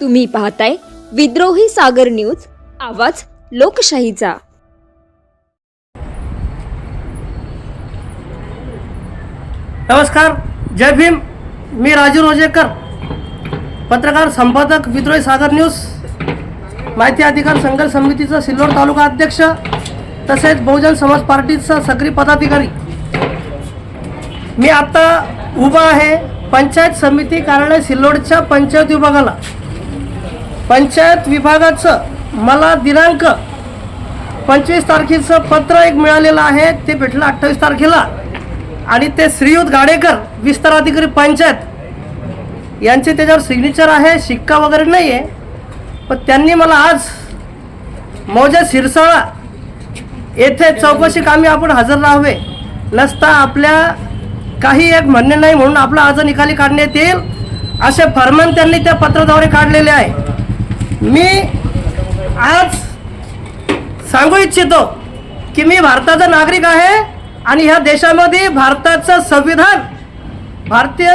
तुम्ही पाहताय विद्रोही सागर न्यूज आवाज लोकशाहीचा. नमस्कार जय भीम. मी राजू रोजेकर पत्रकार संपादक विद्रोही सागर न्यूज. माहिती अधिकार संघर्ष समितीचा सिल्लोड तालुका अध्यक्ष तसेच बहुजन समाज पार्टीचा सक्रिय पदाधिकारी. मी आता उभा आहे पंचायत समिती कार्यालय सिल्लोडच्या पंचायत विभागाला. पंचायत विभागाचं मला दिनांक पंचवीस तारखेचं पत्र एक मिळालेलं आहे. ते भेटलं अठ्ठावीस तारखेला. आणि ते श्रीयुत गाडेकर विस्तार अधिकारी पंचायत यांचे त्याच्यावर सिग्नेचर आहे. शिक्का वगैरे नाही आहे पण त्यांनी मला आज मौजा शिरसाळा येथे चौकशी कामी आपण हजर राहावे. नसता आपल्या काही एक म्हणणे नाही म्हणून आपला अर्ज निकाली काढण्यात येईल. असे फरमान त्यांनी त्या पत्राद्वारे काढलेले आहे. मी आज सांगू इच्छितो की मी भारताचा नागरिक आहे आणि ह्या देशामध्ये भारताचं संविधान भारतीय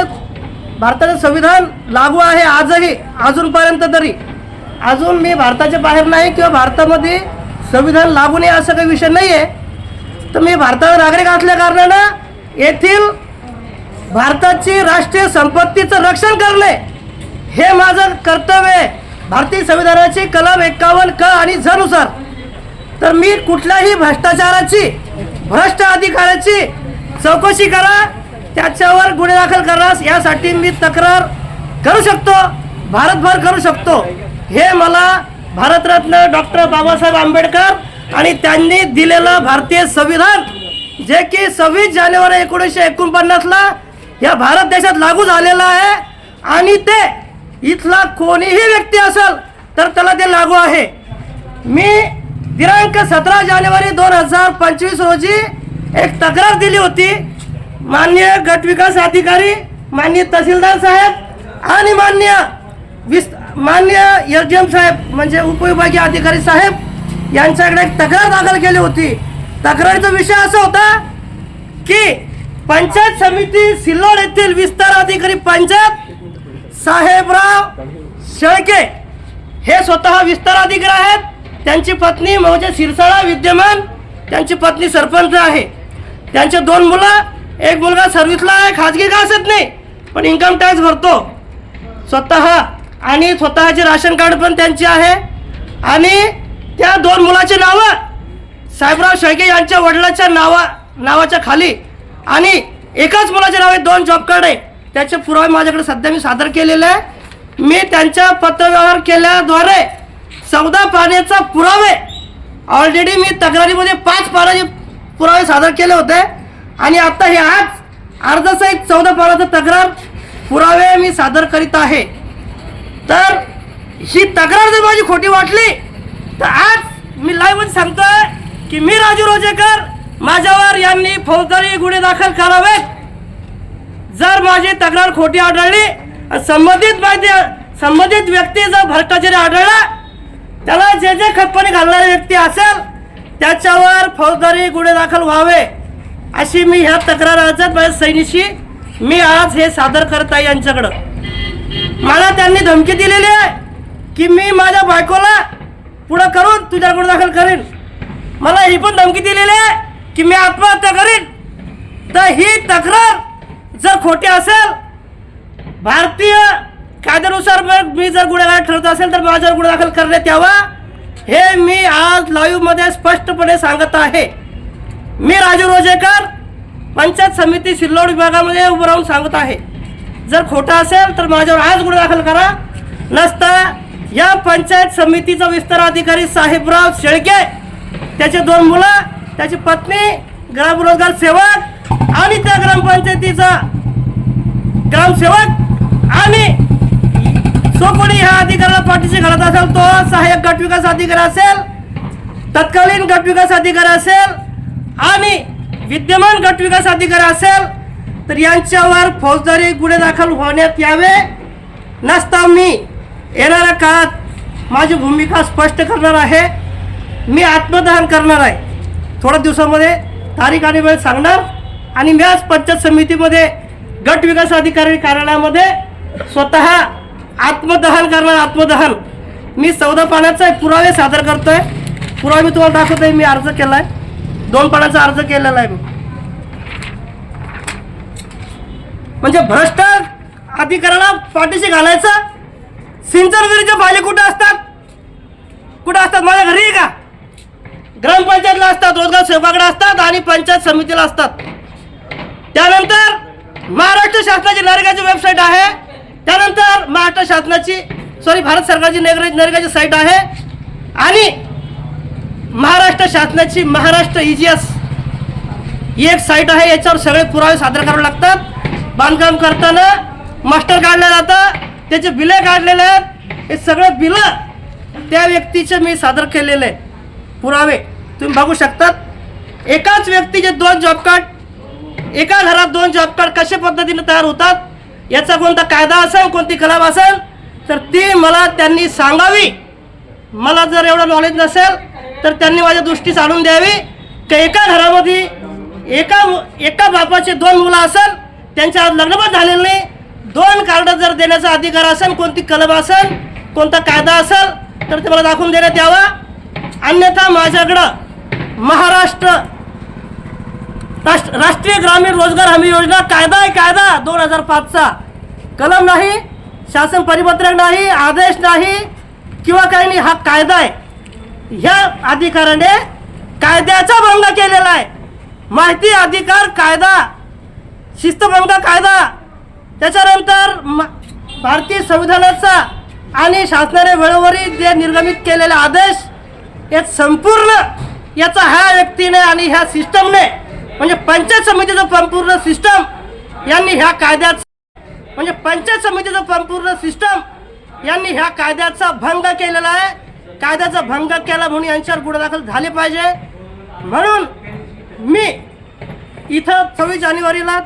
भारताचं संविधान लागू आहे आजही अजूनपर्यंत तरी. अजून मी भारताच्या बाहेर नाही किंवा भारतामध्ये संविधान लागू नये असा काही विषय नाही आहे तर मी भारताचा नागरिक असल्या कारणानं येथील भारताची राष्ट्रीय संपत्तीचं रक्षण करणे हे माझं कर्तव्य आहे. भारतीय संविधानाची कलम एक्कावन्न क आणि झनुसार तर मी कुठल्याही भ्रष्टाचाराची भ्रष्ट अधिकाऱ्याची चौकशी करा त्याच्यावर गुन्हे दाखल करण्यास यासाठी मी तक्रार करू शकतो भारतभर करू शकतो. हे मला भारतरत्न डॉक्टर बाबासाहेब आंबेडकर आणि त्यांनी दिलेलं भारतीय संविधान जे की सव्वीस जानेवारी एकोणीसशे एकोणपन्नासला या भारत देशात लागू झालेलं आहे आणि ते इथला कोणीही व्यक्ती असेल तर त्याला ते लागू आहे. मी दिनांक सतरा जानेवारी दोन हजार पंचवीस रोजी एक तक्रार दिली होती. मान्य गटविकास अधिकारी मान्य तहसीलदार साहेब आणि मान्य विस मान्य एस डी एम साहेब म्हणजे उपविभागीय अधिकारी साहेब यांच्याकडे एक तक्रार दाखल केली होती. तक्रारीचा विषय असा होता की पंचायत समिती सिल्लोड येथील विस्तार अधिकारी पंचायत साहेबराव शेळके हे स्वतः विस्तार अधिकारी आहेत. त्यांची पत्नी मौजे शिरसाळा विद्यमान. त्यांची पत्नी सरपंच आहे. त्यांचे दोन मुलं एक मुलगा सर्व्हिसला आहे खाजगी का असत नाही पण इन्कम टॅक्स भरतो. स्वतः आणि स्वतःचे राशन कार्ड पण त्यांचे आहे. आणि त्या दोन मुलाची नावं साहेबराव शेळके यांच्या वडिलाच्या नावा नावाच्या खाली. आणि एकाच मुलाचे नाव आहे दोन जॉब कार्ड आहे. त्याचे पुरावे माझ्याकडे सध्या मी सादर केलेले आहे. मी त्यांच्या पत्रव्यवहार केल्याद्वारे चौदा पाण्याचा पुरावे ऑलरेडी मी तक्रारीमध्ये पाच पानाचे पुरावे सादर केले होते. आणि आता हे आज अर्धसहित चौदा पानाचा तक्रार पुरावे मी सादर करीत आहे. तर ही तक्रार जर माझी खोटी वाटली तर आज मी लाईव्ह सांगतोय की मी राजू रोजेकर माझ्यावर यांनी फौजदारी गुन्हे दाखल करावेत. जर माझी तक्रार खोटी आढळली आणि संबंधित माहिती संबंधित व्यक्ती जर भ्रष्टाचारी आढळला त्याला जे जे खप्पणी घालणारे व्यक्ती असेल त्याच्यावर फौजदारी गुन्हे दाखल व्हावे अशी मी ह्या तक्रार अर्जात माझ्या सैनिशी मी आज हे सादर करत आहे यांच्याकडं. मला त्यांनी धमकी दिलेली आहे की मी माझ्या बायकोला पुढं करून तुझ्या गुन्हा दाखल करेन. मला ही पण धमकी दिलेली आहे की मी आत्महत्या करीन. तर ही तक्रार जर खोटे असेल भारतीय कायद्यानुसार मग मी जर गुन्हेगार ठरत असेल तर माझ्यावर गुन्हा दाखल करण्यात यावा. हे मी आज लाईव्हमध्ये स्पष्टपणे सांगत आहे. मी राजू रोजेकर पंचायत समिती सिल्लोड विभागामध्ये उभं राहून सांगत आहे. जर खोटं असेल तर माझ्यावर आज गुन्हा दाखल करा. नसता या पंचायत समितीचा विस्तार अधिकारी साहेबराव शेळके त्याचे दोन मुलं त्याची पत्नी ग्रामरोजगार सेवक आणि त्या ग्रामपंचायतीचा ग्रामसेवक आणि जो कोणी ह्या अधिकाऱ्याला पाठीशी घालत असेल तो सहाय्यक गटविकास अधिकारी असेल तत्कालीन गटविकास अधिकारी असेल आणि विद्यमान गटविकास अधिकारी असेल तर यांच्यावर फौजदारी गुन्हे दाखल होण्यात यावे. नसता मी येणाऱ्या काळात माझी भूमिका स्पष्ट करणार आहे. मी आत्मदहन करणार आहे. थोड्या दिवसामध्ये तारीख आणि वेळ सांगणार आणि मी आज पंचायत समितीमध्ये गट विकास अधिकारी कार्यालयामध्ये स्वतः आत्मदहन करणार आत्मदहन मी चौदा पाण्याचा पुरावे सादर करतोय. पुरावे मी तुम्हाला दाखवतोय मी अर्ज केलाय. दोन पाण्याचा अर्ज केलेला आहे मी. म्हणजे भ्रष्ट अधिकाऱ्याला पाठीशी घालायचं? सिंचनगिरीचे पाहिजे कुठे असतात? कुठे असतात? माझ्या घरी आहे का? ग्रामपंचायतला असतात रोजगार सेवकाकडे असतात आणि पंचायत समितीला असतात. त्यानंतर महाराष्ट्र शासनाची नरेगाची वेबसाईट आहे. त्यानंतर महाराष्ट्र शासनाची सॉरी भारत सरकारची नरेगा नरेगाची साईट आहे. आणि महाराष्ट्र शासनाची महाराष्ट्र इजीएस ही एक साईट आहे. याच्यावर सगळे पुरावे सादर करावे लागतात. बांधकाम करताना मास्टर काढलं जातं त्याचे बिले काढलेले आहेत. हे सगळे बिलं त्या व्यक्तीचे मी सादर केलेले पुरावे. तुम्ही बघू शकतात. एकाच व्यक्तीचे दोन जॉब कार्ड एका घरात दोन जॉब कार्ड कशा पद्धतीने तयार होतात? याचा कोणता कायदा असेल कोणती कलम असेल? तर ती मला त्यांनी सांगावी. मला जर एवढं नॉलेज नसेल तर त्यांनी माझ्या दृष्टीस आणून द्यावी. की एका घरामध्ये एका एका बापाचे दोन मुलं असेल त्यांच्या आज लग्न झालेलं नाही. दोन कार्ड जर देण्याचा अधिकार असेल कोणती कलम असेल कोणता कायदा असेल तर ते मला दाखवून देण्यात यावा. अन्यथा माझ्याकडं महाराष्ट्र राष्ट्र राष्ट्रीय ग्रामीण रोजगार हमी योजना कायदा आहे कायदा दोन हजार पाचचा. कलम नाही शासन परिपत्रक नाही आदेश नाही किंवा काही नाही हा कायदा आहे. ह्या अधिकाऱ्याने कायद्याचा भंग केलेला आहे. माहिती अधिकार कायदा शिस्तभंग कायदा त्याच्यानंतर म- भारतीय संविधानाचा आणि शासनाने वेळोवेळी जे निर्गमित केलेले आदेश यात संपूर्ण याचा ह्या व्यक्तीने आणि ह्या सिस्टमने म्हणजे पंचायत समितीचं संपूर्ण सिस्टम यांनी ह्या कायद्यात म्हणजे पंचायत समितीचं संपूर्ण सिस्टम यांनी ह्या कायद्याचा भंग केलेला आहे. कायद्याचा भंग केला म्हणून यांच्यावर गुन्हा दाखल झाले पाहिजे. म्हणून मी इथं सव्वीस जानेवारीला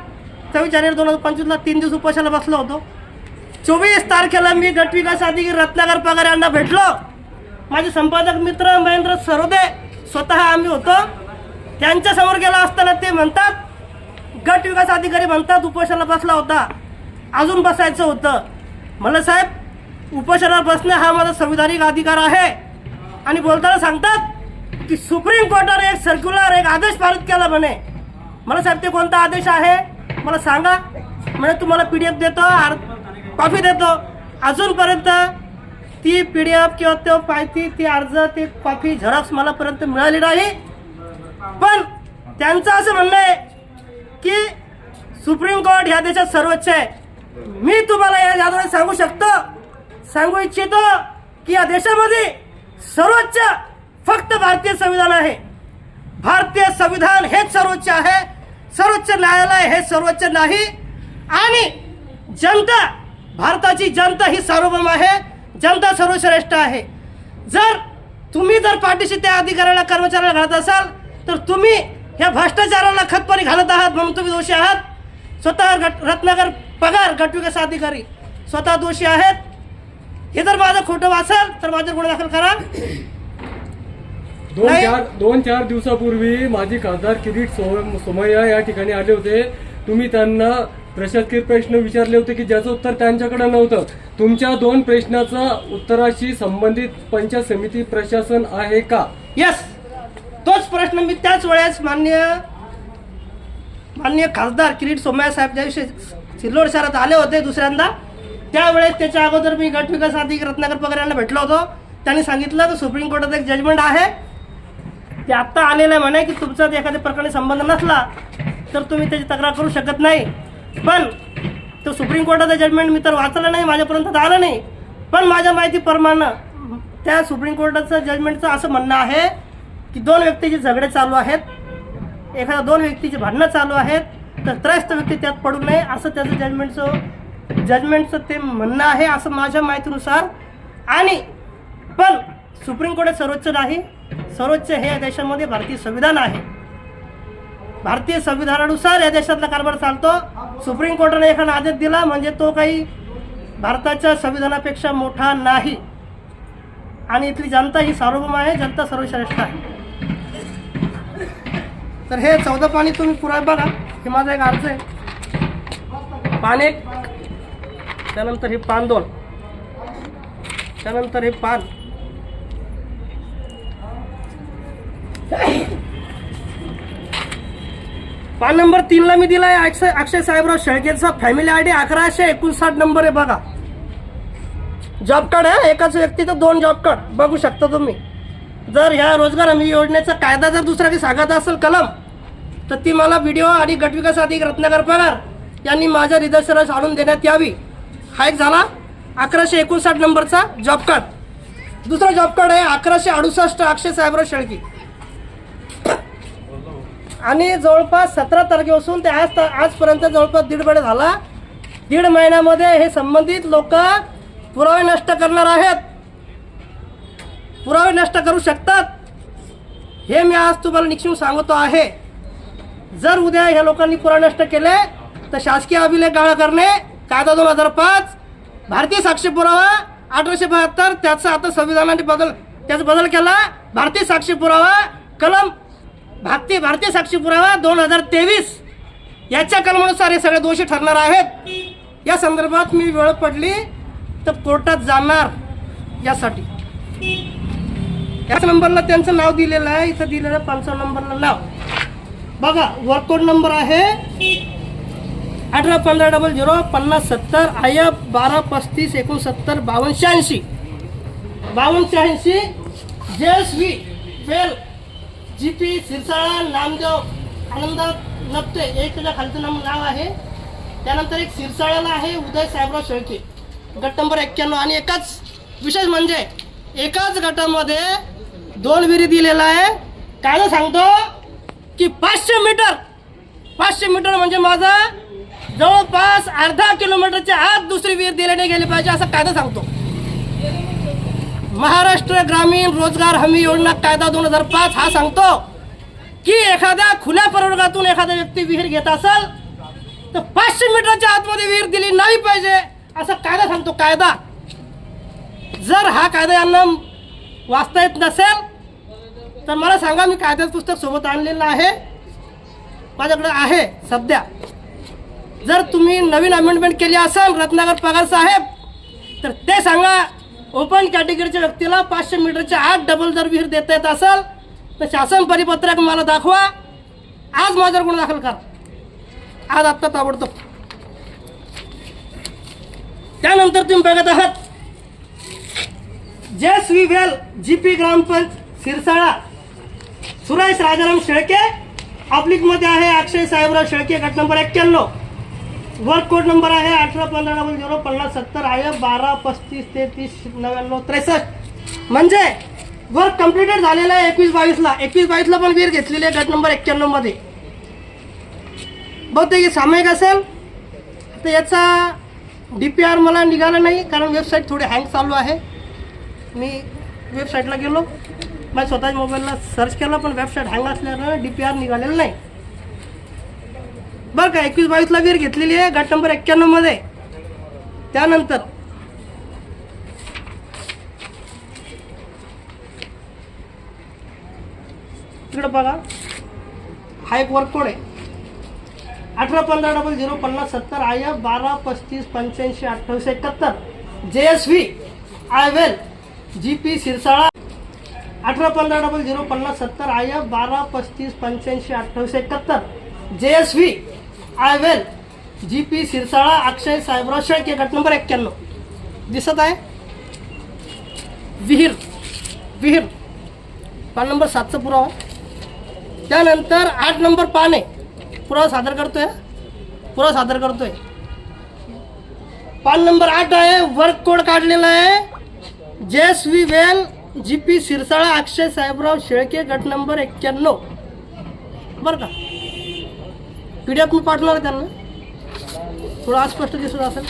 सव्वीस जानेवारी दोन हजार पंचवीसला तीन दिवस उपाशाला बसलो होतो. चोवीस तारखेला मी गटविकास अधिकारी रत्नाकर पगार यांना भेटलो. माझे संपादक मित्र महेंद्र सरोदे स्वतः आम्ही होतो. त्यांच्यासमोर गेला असताना ते म्हणतात गट विकास अधिकारी म्हणतात उपोषणाला बसला होता. अजून बसायचं होतं. मला साहेब उपोषणाला बसणं हा माझा संविधानिक अधिकार आहे. आणि बोलताना सांगतात की सुप्रीम कोर्टाने एक सर्क्युलर एक आदेश पारित केला म्हणे. मला साहेब ते कोणता आदेश आहे? मला सांगा. म्हणजे तुम्हाला पी डी एफ देतो आर कॉपी देतो. अजूनपर्यंत ती पी डी एफ किंवा तो माहिती ती अर्ज ती कॉपी झेरॉक्स मलापर्यंत मिळाली नाही. पण त्यांचं असं म्हणणं आहे की सुप्रीम कोर्ट ह्या देशात सर्वोच्च आहे. मी तुम्हाला या याद्वारे सांगू शकतो सांगू इच्छितो की या देशामध्ये सर्वोच्च फक्त भारतीय संविधान आहे. भारतीय संविधान हेच सर्वोच्च आहे सर्वोच्च न्यायालय हे सर्वोच्च नाही. आणि जनता भारताची जनता ही सार्वभौम आहे जनता सर्वश्रेष्ठ आहे. जर तुम्ही जर पाठीशी त्या अधिकाऱ्याला कर्मचाऱ्याला घालत असाल तर तुम्ही ह्या भ्रष्टाचाराला खतपाणी घालत आहात म्हणून तुम्ही दोषी आहात. स्वतः गट रत्नाकर पगार गटविकास अधिकारी स्वतः दोषी आहेत. हे जर माझं खोटं वाचाल तर माझ्यावर गुन्हा दाखल करा. दोन. चार दोन चार दिवसापूर्वी माजी खासदार किरीट सो- सोमय्या या ठिकाणी आले होते. तुम्ही त्यांना प्रशासकीय प्रश्न विचारले होते की ज्याचं उत्तर त्यांच्याकडे नव्हतं. तुमच्या दोन प्रश्नाचं उत्तराशी संबंधित पंचायत समिती प्रशासन आहे का? यस तोच प्रश्न मी त्याच वेळेस मान्य माननीय खासदार किरीट सोमय्या साहेब ज्या दिवशी सिल्लोड शहरात आले होते दुसऱ्यांदा त्यावेळेस त्याच्या अगोदर मी गट विकास अधिकारी रत्नाकर पगार यांना भेटलो होतो. त्यांनी सांगितलं की सुप्रीम कोर्टात एक जजमेंट आहे. ते आत्ता आलेलं आहे म्हणे की तुमचा एखाद्या प्रकरणी संबंध नसला तर तुम्ही त्याची तक्रार करू शकत नाही. पण तो सुप्रीम कोर्टाचा जजमेंट मी तर वाचलं नाही माझ्यापर्यंत तर आलं नाही. पण माझ्या माहितीप्रमाणे त्या सुप्रीम कोर्टाचं जजमेंटचं असं म्हणणं आहे की दोन व्यक्तीचे झगडे चालू आहेत. एखाद्या दोन व्यक्तीची भांडणं चालू आहेत तर त्रयस्थ व्यक्ती त्यात पडू नये असं त्याचं जजमेंटचं जजमेंटचं ते म्हणणं आहे असं माझ्या माहितीनुसार. आणि पण सुप्रीम कोर्ट सर्वोच्च नाही. सर्वोच्च हे या देशामध्ये भारतीय संविधान आहे. भारतीय संविधानानुसार या देशातला कारभार चालतो. सुप्रीम कोर्टाने एखादा आदेश दिला म्हणजे तो काही भारताच्या संविधानापेक्षा मोठा नाही. आणि इथली जनता ही सार्वभौम आहे जनता सर्वश्रेष्ठ आहे. तर हे चौदा पाणी तुम्ही पुराय बघा. हे माझा एक अर्ज आहे. पान एक. त्यानंतर हे पान दोन. त्यानंतर हे पान. पान नंबर तीनला मी दिलाय. अक्षय अक्षय साहेबराव शेळकेचा फॅमिली आय डी अकराशे एकोणसाठ नंबर आहे बघा. जॉब कार्ड आहे एकाच व्यक्तीचं दोन जॉब कार्ड. बघू शकता तुम्ही. जर ह्या रोजगार हमी योजनेचा कायदा जर दुसरा काही सांगत असेल कलम तर ती मला व्हिडिओ आणि गटविकास अधिक रत्नाकर पगार यांनी माझ्या निदर्शनास आणून देण्यात यावी. हा एक झाला अकराशे एकोणसाठ नंबरचा जॉब कार्ड दुसरा जॉब कार्ड आहे अकराशे अडुसष्ट अक्षय साहेबराव शेळकी. आणि जवळपास सतरा तारखेपासून ते आज आजपर्यंत जवळपास दीड महिना झाला. दीड महिन्यामध्ये हे संबंधित लोक पुरावे नष्ट करणार आहेत. पुरावे नष्ट करू शकतात हे मी आज तुम्हाला निक्षून सांगतो आहे. जर उद्या ह्या लोकांनी पुरावे नष्ट केले तर शासकीय अभिलेख गाळा करणे कायदा दोन हजार पाच भारतीय साक्षी पुरावा अठराशे बहात्तर त्याचा आता संविधानाने बदल त्याचा बदल केला. भारतीय साक्षी पुरावा कलम भारतीय भारतीय साक्षी पुरावा दोन हजार तेवीस याच्या कलमानुसार हे सगळे दोषी ठरणार आहेत. या संदर्भात मी वेळ पडली तर कोर्टात जाणार यासाठी. याच नंबरला त्यांचं नाव दिलेलं आहे. इथं दिलेलं आहे पंचावन्न नंबरला नाव. बघा वर्कआउट नंबर आहे? अठरा पंधरा डबल झिरो पन्नास सत्तर आय बारा पस्तीस एकोणसत्तर बावन्न शहाऐंशी. बावन्न शहाऐंशी J S V well G P Sirsala Namdev Anand Napte एक त्याच्या खालचं नाम नाव आहे. त्यानंतर एक सिरसाळ्याला आहे उदय साहेबराव शेळके. गट नंबर एक्क्याण्णव. आणि एकाच विशेष म्हणजे एकाच गटामध्ये दोन विहिरी दिलेला आहे. काय सांगतो? की पाचशे मीटर पाचशे मीटर म्हणजे माझा जवळपास अर्धा किलोमीटरच्या आत दुसरी विहीर दिल्याने गेली पाहिजे असं कायदा सांगतो? महाराष्ट्र ग्रामीण रोजगार हमी योजना कायदा दोन हजार पाच हा सांगतो की एखाद्या खुल्या प्रवर्गातून एखादा व्यक्ती विहीर घेत असेल तर पाचशे मीटरच्या आतमध्ये विहीर दिली नाही पाहिजे. असा कायदा सांगतो? कायदा. जर हा कायदा यांना वाचता येत नसेल तर मला सांगा मी कायद्याचं पुस्तक सोबत आणलेलं आहे. माझ्याकडे आहे सध्या. जर तुम्ही नवीन अमेंडमेंट केली असेल रत्नाकर पगार साहेब तर ते सांगा. ओपन कॅटेगरीच्या व्यक्तीला पाचशे मीटरच्या आठ डबल जर विहीर देता येत असेल तर शासन परिपत्रक मला दाखवा. आज माझ्यावर गुन्हा दाखल करा. आज आत्ता ताबडतोब. त्यानंतर तुम्ही बघत आहात Jay Shri well G P ग्रामपंच Sirsala. Suresh Rajaram Shelke ऑब्लिकमध्ये आहे अक्षय साहेबराव शेळके गट नंबर एक्क्याण्णव. वर्क कोड नंबर आहे अठरा पंधरा डबल झिरो पन्नास सत्तर आहे बारा पस्तीस तेहतीस नव्याण्णव त्रेसष्ट. म्हणजे वर्क कम्प्लिटेड झालेलं आहे एकवीस बावीसला. एकवीस बावीसला पण वीर घेतलेली आहे गट नंबर एक्क्याण्णवमध्ये बहुतेक सामायिक असेल. तर याचा डी पी आर मला निघाला नाही कारण वेबसाईट थोडी हँग चालू आहे. मी वेबसाईटला गेलो. माझ्या स्वतःच्या मोबाईलला सर्च केलं पण वेबसाईट हँग असल्यानं डी पी आर निघालेलं नाही. बरं का एकवीस बावीसला वीर घेतलेली आहे गट नंबर एक्क्याण्णवमध्ये त्यानंतर तिकडं बघा हा एक वर्क कोड आहे. अठरा पंधरा डबल झिरो पन्नास सत्तर आय एफ बारा पस्तीस पंच्याऐंशी अठ्ठावीस एकाहत्तर. J S V I well G P Sirsala अठरा पंधरा डबल झिरो पन्नास सत्तर आय एफ बारा पस्तीस पंच्याऐंशी अठ्ठावीस एकाहत्तर. J S V I well G P Sirsala Akshay Sahebrao Shelke गट नंबर एक्क्याण्णव. दिसत आहे? विहीर विहीर. पान नंबर सातचा पुरावा. त्यानंतर आठ नंबर पान. आहे पुरावा सादर करतोय पुरावा सादर करतोय. पान नंबर आठ आहे वर्क कोड काढलेला आहे. J S V well G P Sirsala Akshay Sahebrao Shelke गट नंबर एक्क्याण्णव. बरं का? पी डी एफ मी पाठवणार त्यांना. थोडं अस्पष्ट दिसत असेल.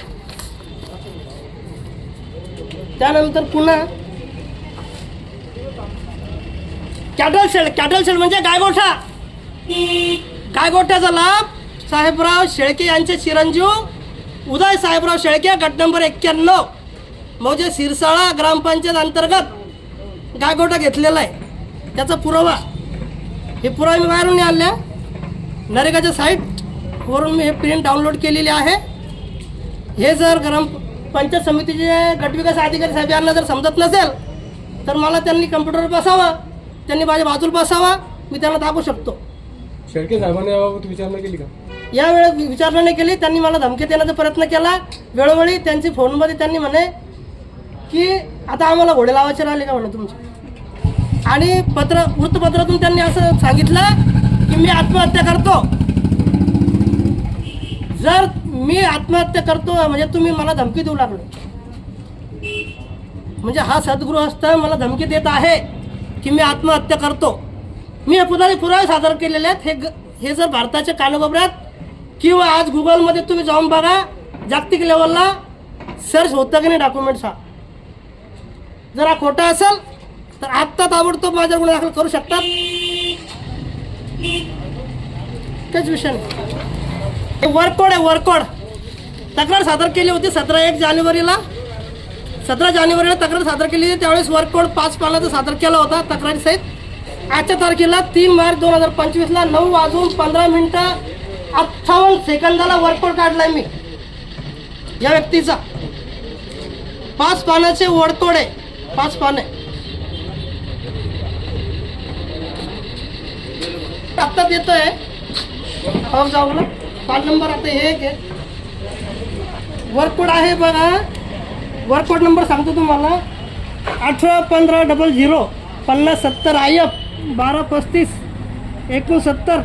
त्यानंतर पुन्हा कॅटल शेड कॅटल शेड म्हणजे गायगोठा. गायगोठ्याचा लाभ साहेबराव शेळके यांचे चिरंजीव उदय साहेबराव शेळके गट नंबर एक्क्याण्णव. म्हणजे सिरसाळा ग्रामपंचायत अंतर्गत गायगोठा घेतलेला आहे. त्याचा पुरावा हे पुरावे मी बाहेरून आणल्या नरेगाच्या साईटवरून मी हे प्रिंट डाउनलोड केलेली आहे. हे जर ग्राम पंचायत समितीचे गटविकास अधिकारी साहेब यांना जर समजत नसेल तर मला त्यांनी कम्प्युटरवर बसावा त्यांनी माझ्या बाजूला बसावा मी त्यांना दाखवू शकतो. शेळके साहेबांनी याबाबत विचारणा केली का? यावेळेस विचारणा नाही केली त्यांनी मला धमकी देण्याचा प्रयत्न केला. वेळोवेळी त्यांची फोनमध्ये त्यांनी म्हणे की आता आम्हाला घोडे लावायचे राहिले का म्हणे तुमचे? आणि पत्र वृत्तपत्रातून त्यांनी असं सांगितलं की मी आत्महत्या करतो. जर मी आत्महत्या करतो म्हणजे तुम्ही मला धमकी देऊ लागले. म्हणजे हा सद्गृहस्थ मला धमकी देत आहे की मी आत्महत्या करतो. मी हे पुन्हा पुरावे सादर केलेले आहेत. हे ग- हे जर भारताच्या कानाकोपऱ्यात किंवा आज गुगलमध्ये तुम्ही जाऊन बघा जागतिक लेवलला सर्च होतं की नाही डॉक्युमेंट्स हा जर हा खोटा असेल तर आत्ता ताबडतोब माझ्या गुन्हा दाखल करू शकतात? काहीच विषय नाही. वरकोड आहे वर्ककोड तक्रार सादर केली होती सतरा एक जानेवारीला. सतरा जानेवारीला तक्रार सादर केली होती त्यावेळेस वरकोड पाच पानाचा सादर केला होता तक्रारीसहित आजच्या तारखेला तीन मार्च दोन हजार पंचवीसला नऊ वाजून पंधरा मिनटं अठ्ठावन्न सेकंदाला वरकोड काढलाय मी. या व्यक्तीचा. पाच पानाचे वर्ककोड आहे. पाच पाने. आत्ता देतोय हो जाऊ ना. पाच नंबर आता हे एक आहे. वर्ककोड आहे बघा. वर्ककोड नंबर सांगतो तुम्हाला. अठरा पंधरा डबल झिरो पन्नास सत्तर आय एफ बारा पस्तीस एकोणसत्तर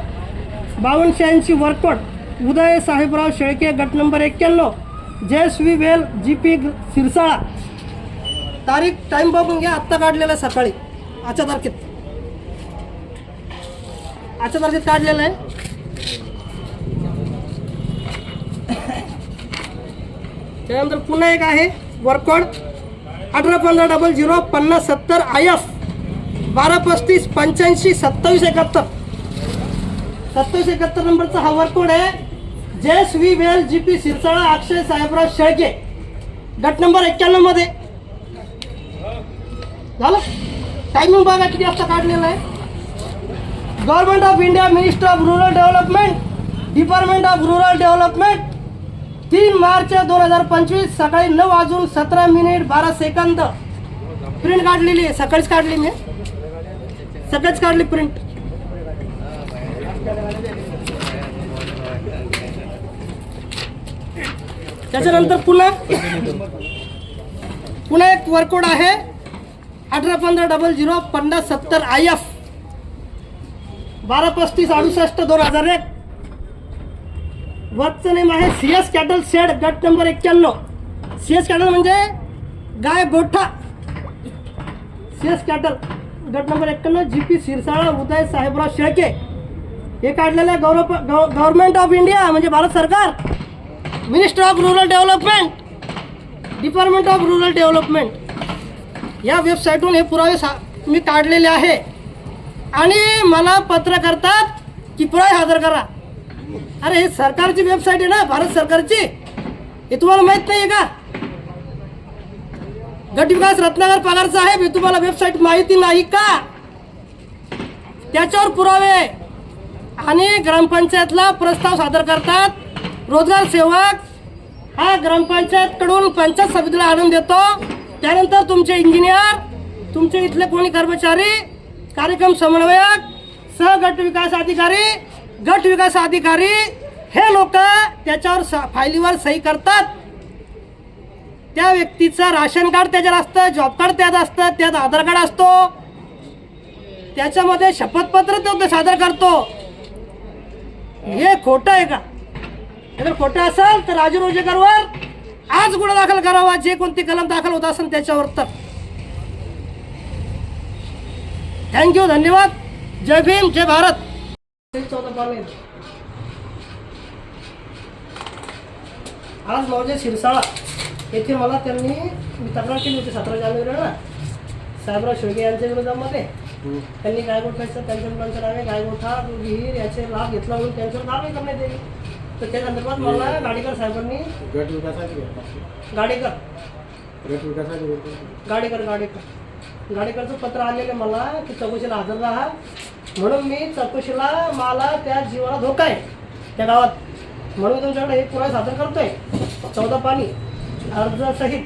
बावन्न शहाऐंशी वर्ककोड उदय साहेबराव शेळके गट नंबर एक्क्याण्णव. जयश्री वेल जी पी सिरसाळा तारीख टाईम बघून घ्या आत्ता काढलेला आहे सकाळी. आजच्या तारखेत. आजच्या तारखेत काढलेलं आहे. त्यानंतर पुन्हा एक आहे वरकोड अठरा पंधरा डबल झिरो पन्नास सत्तर आय एफ बारा पस्तीस पंच्याऐंशी सत्तावीस एकाहत्तर. सत्तावीस एकाहत्तर नंबरचा हा वरकोड आहे. J S V well G P Sirsala Akshay Sahebrao Shelke. गट नंबर एक्क्याण्णवमध्ये. झालं? टायमिंग बघा किती वाजता काढलेलं आहे. Government of India minister of rural development department of rural development तीन मार्च दोन हजार पंचवीस सकाळी नऊ वाजून सतरा मिनिट बारा सेकंद. प्रिंट काढलेली आहे. सकाळीच काढली मी. सकाळीच काढली प्रिंट त्याच्यानंतर पुन्हा पुन्हा एक वर्कआउट आहे. अठरा पंधरा डबल झिरो पन्नास सत्तर आय एफ बारा पस्तीस अडुसष्ट दोन हजार एक. वरचं नेम आहे सी एस कॅटल शेड गट नंबर एक्क्याण्णव. सी एस कॅटल म्हणजे गाय गोठा. सी एस कॅटल गट नंबर एक्क्याण्णव जी पी सिरसाळा उदय साहेबराव शेळके. हे काढलेलं आहे गौरव गव्हर्नमेंट ऑफ इंडिया म्हणजे भारत सरकार. Minister of rural development department of rural development या वेबसाईटहून हे पुरावे सा मी काढलेले आहे. आणि मला पत्र करतात की पुरावे हजर करा. अरे हे सरकारची वेबसाईट आहे ना भारत सरकारची? हे तुम्हाला माहीत नाही आहे का? गटविकास रत्नागर रत्नाकर पगार साहेब हे तुम्हाला वेबसाईट माहिती नाही का? त्याच्यावर पुरावे. आणि ग्रामपंचायतला प्रस्ताव सादर करतात. रोजगार सेवक हा ग्रामपंचायतकडून पंचायत समितीला आणून देतो. त्यानंतर तुमचे इंजिनियर तुमचे इथले कोणी कर्मचारी कार्यक्रम समन्वयक सह गट विकास अधिकारी गट विकास अधिकारी हे लोक त्याच्यावर स फायलीवर सही करतात. त्या व्यक्तीचं राशन कार्ड त्याच्यात असतं जॉब कार्ड त्यात असतं त्यात आधार कार्ड असतो. त्याच्यामध्ये शपथपत्र तो सादर करतो. हे खोटं आहे का? जर खोटं असेल तर राजू रोजेकरवर आज गुन्हा दाखल करावा जे कोणती कलम दाखल होत असेल त्याच्यावर तर थँक्यू धन्यवाद. जय भीम जय भारत. आज मौजे शिरसाळा येथे मला त्यांनी मी तक्रार केली होती सतरा जानेवारीला साहेबराव शेळके यांच्या विरोधामध्ये. त्यांनी गायगोठायचं त्यांच्या मुलांचं नावे गायगोठा विहीर याचे लाभ घेतला म्हणून त्यांच्यावर कारवाई करण्यात येईल तर त्या संदर्भात मला गाडीकर साहेबांनी गट विकासाची. गाडीकर. गट विकासाची घटना. गाडीकर गाडीकर. गाडीकरचं पत्र आलेलं मला की चौकशीला हजर राहा. म्हणून मी चौकशीला मला त्या जीवाला धोका आहे त्या गावात. म्हणून मी तुमच्याकडे हे पुरावे सादर करतोय. चौदा पाणी अर्जासहित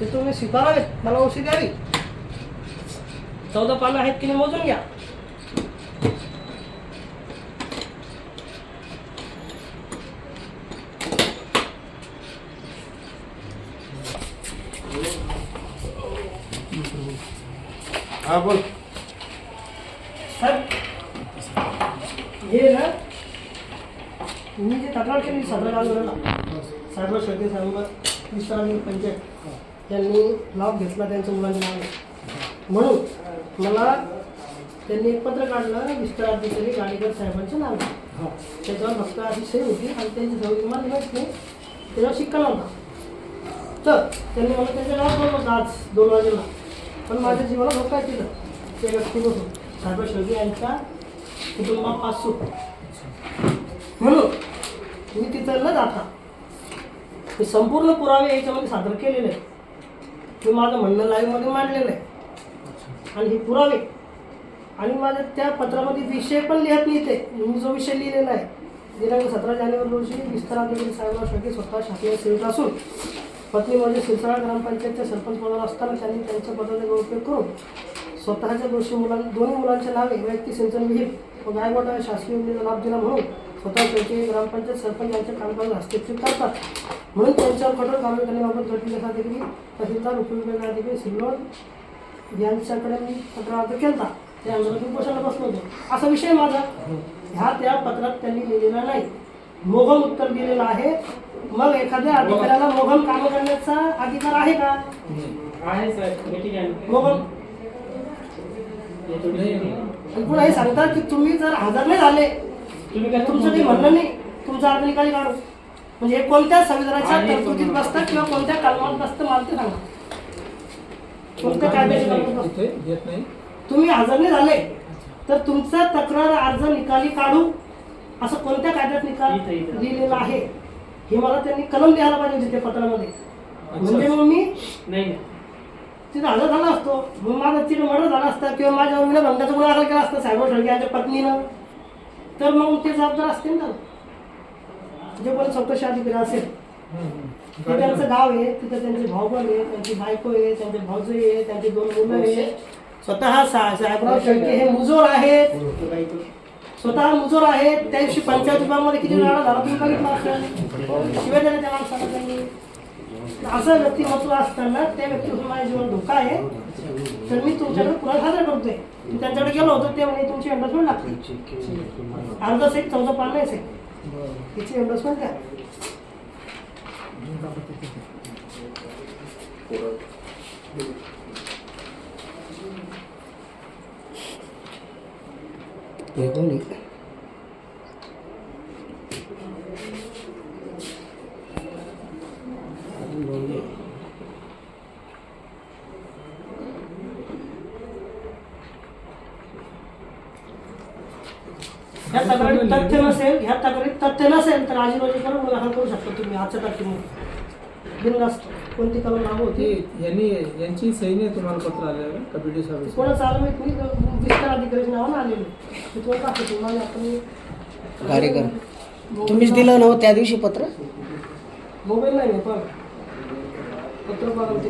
ते तुम्ही स्वीकारावेत. मला औषध द्यावी. चौदा पानं आहेत की नाही मोजून घ्या. हा बोल. साहेब हे ना मी जे तक्रार केली सदर आंदोलनाला साहेब शेळके साहेब आणि पंचायत त्यांनी लाभ घेतला त्यांच्या मुलांच्या नावाने म्हणून मला त्यांनी एक पत्र काढलं विस्तार अधिकारी गाडीकर साहेबांच्या नावे त्याच्यावर अशी सही होती आणि त्यांची सही मला माहीत नाही त्याच्यावर शिक्का नव्हता तर त्यांनी मला त्यांच्या नाव होतं आज दोन वाजेला. पण माझ्या जीवाला धोका आहे तिथं. ते व्यक्ती बसून साहेब शेळके यांच्या कुटुंबापासून. म्हणून मी तिथं न जाता मी संपूर्ण पुरावे याच्यामध्ये सादर केलेले आहे मी माझं म्हणणं लाईव्हमध्ये मांडलेलं आहे. आणि हे पुरावे. आणि माझ्या त्या पत्रामध्ये विषय पण लिहत नाही ते मी जो विषय लिहिलेला आहे दिनांक सतरा जानेवारी रोजी विस्तार अधिकारी साहेबराव शेळके स्वतः शासकीय सेवक असून पत्नी म्हणजे सिरसाळा ग्रामपंचायतचे सरपंच पदावर असताना त्यांनी त्यांच्या पदाचा उपयोग करून स्वतःच्या दोषी मुलां दोन्ही मुलांच्या नावे वैयक्तिक सिंचन विहीर व गायगोटा या शासकीय योजनेचा लाभ दिला म्हणून स्वतः त्यांचे ग्रामपंचायत सरपंच यांच्या कामकाजात हस्तक्षेप करतात. म्हणून त्यांच्यावर कठोर कारवाई करण्याबाबत गटविकास अधिकारी तहसीलदार उपविभाग अधिकारी सिल्लोड यांच्याकडे मी पत्रार्थ अर्ज केला त्या अंतर्गत उपोषणाला बसलो होतो. असा विषय माझा. ह्या त्या पत्रात त्यांनी लिहिलेला नाही. मोघम उत्तर दिलेलं आहे. मग एखाद्या अधिकाऱ्याला मोघम काम करण्याचा अधिकार आहे का? आहे मोघम पुन्हा हे सांगतात की तुम्ही जर हजर नाही झाले तुम्ही काय तुमचं काही म्हणणं नाही. तुमचा अर्ज निकाली काढू. म्हणजे हे कोणत्या संविधानाच्या तरतुदीत बसतात किंवा कोणत्या कलमात बसतं मला ते सांगा. कोणत्या बसतं नाही? तुम्ही हजर नाही झाले तर तुमचा तक्रार अर्ज निकाली काढू. असं कोणत्या कायद्यात निकाल. लिहिलेला आहे? हे मला त्यांनी कलम द्यायला पाहिजे होते त्या पत्रामध्ये. म्हणजे मग मी नाही नाही. तिथं हजर झाला असतो. मग माझा तिथं मर्डर झाला असता किंवा माझ्यावर विनयभंगाचा गुन्हा दाखल केला असता साहेब शेळके यांच्या पत्नीनं तर मग ते जबाबदार असते ना. जे कोणी चौकशी अधिकारी असेल. ते त्यांचं गाव आहे तिथं त्यांचे भाऊ पण आहे त्यांची बायको आहे त्यांचे भाऊजे आहे त्यांचे दोन मुलं आहे स्वतः सा- साहेबराव शेळके हे मुजोर आहेत. स्वतः मुजोर आहेत त्या दिवशी पंचायत विभागामध्ये किती वेळा झाला तुम्ही बघितला असेल? शिवाय त्या माणसाला त्यांनी असं व्यक्तिमत्व असताना त्या व्यक्तीपासून माझ्या जीवन धोका आहे. तर मी तुमच्याकडे पुन्हा सादर करतोय. मी त्यांच्याकडे गेलो होतो ते म्हणे तुमची एंडोसमेंट लागते. अर्धा सेक चौदा पान नाही सेक तिची एंडोसमेंट द्या. you. कोणी ह्या तक्रारीत तथ्य नसेल ह्या तक्रारीत तथ्य नसेल तर आजी रोजी करून दाखल करू शकता तुम्ही आजच्या तारखेमध्ये. बिनधास्त. कोणती कलम लागू ती होती यांनी यांची सही नाही तुम्हाला पत्र आलं का? बी डी साहेब कोणाचं आलं नाही विस्तार अधिकारी नावानं आलेलं. मी तुम्हाला दाखवतो तुम्हाला आपण गाडेकर तुम्हीच दिलं नव्हतं त्या दिवशी पत्र? मोबाईल नाही मी पण पत्र बघा ते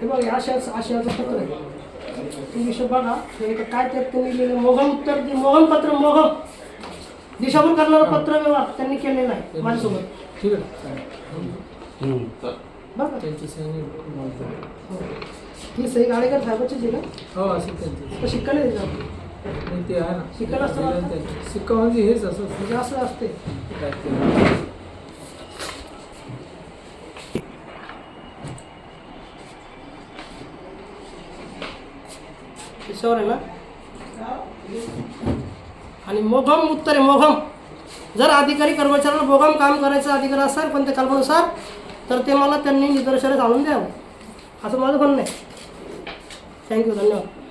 हे बघ आशयाचं आशयाचं पत्र आहे तुम्ही विषय बघा हे काय त्यात त्यांनी लिहिलं? मोघम उत्तर मोहन पत्र मोहम दिशाभूल करणारं पत्र व्यवहार त्यांनी केलेला आहे माझ्यासोबत. ठीक आहे. बरं त्यांची. हो. ही सही गाडेकर साहेबाचीच आहे का हो असेल त्यांची तर शिक्का नाही दिला नाही ते आहे ना शिक्का नसतं ना? त्यांनी. शिक्का म्हणजे हेच असं असतं. म्हणजे असं असते काय ते. त्याच्यावर आहे ना आणि मोघम उत्तर आहे मोघम जर अधिकारी कर्मचाऱ्याला मोघम काम करायचं अधिकार असेल पण ते कल्पनुसार तर ते मला त्यांनी निदर्शनास आणून द्यावं असं माझं म्हणणं आहे. थँक्यू धन्यवाद.